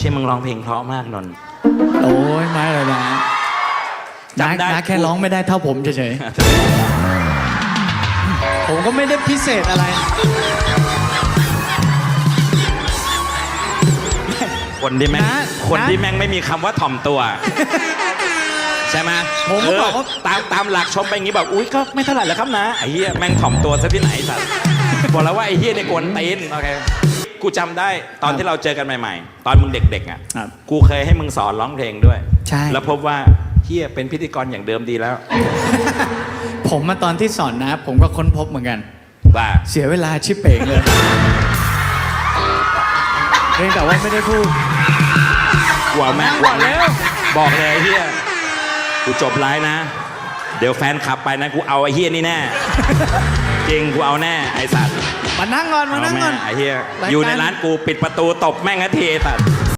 เชี่ยมึงร้องเพลงเพราะมากนนท์ โอ้ยไม่เลยนะจำได้ นะแค่ร้องไม่ได้เท่าผมเฉยๆ ผมก็ไม่ได้พิเศษอะไร คนที่แม่งนะคนนะที่แม่งไม่มีคำว่าถ่อมตัว ใช่ไหมผมก็บอกว่าเตามตามหลักชมไปอย่างนี้แบบอุ้ยก็ไม่เท่าไหร่แล้วครับนะไอ้เหี้ยแม่งถ่อมตัวซะที่ไหนสัตว์บอกแล้วว่าไอ้เหี้ยเนี่ยกวนตีนโอเค กูจำได้ตอนที่เราเจอกันใหม่ๆ ตอนมึงเด็กๆอะครับกูเคยให้มึงสอนร้องเพลงด้วยใช่ แล้วพบว่าเฮียเป็นพิธีกรอย่างเดิมดีแล้ว ผมมาตอนที่สอนนะ ผมก็ค้นพบเหมือนกัน ว่าเสียเวลาชิบเป่งเลยเพียงแต่ว่าไม่ได้พูด หัวแม่งบอกแล้วบอกเลยไอ้เฮียกูจบไลฟ์นะ เดี๋ยวแฟนขับไปนะกูเอาไอ้เฮียนี่แน่ จริงกูเอาแน่ไอ้สัตว์มานั่งก่อนมาเอานั่งก่แม่อนไอ้เฮียรายการ อยู่ในร้านกูปิดประตูตบแม่งนาทีไอ้สัตว์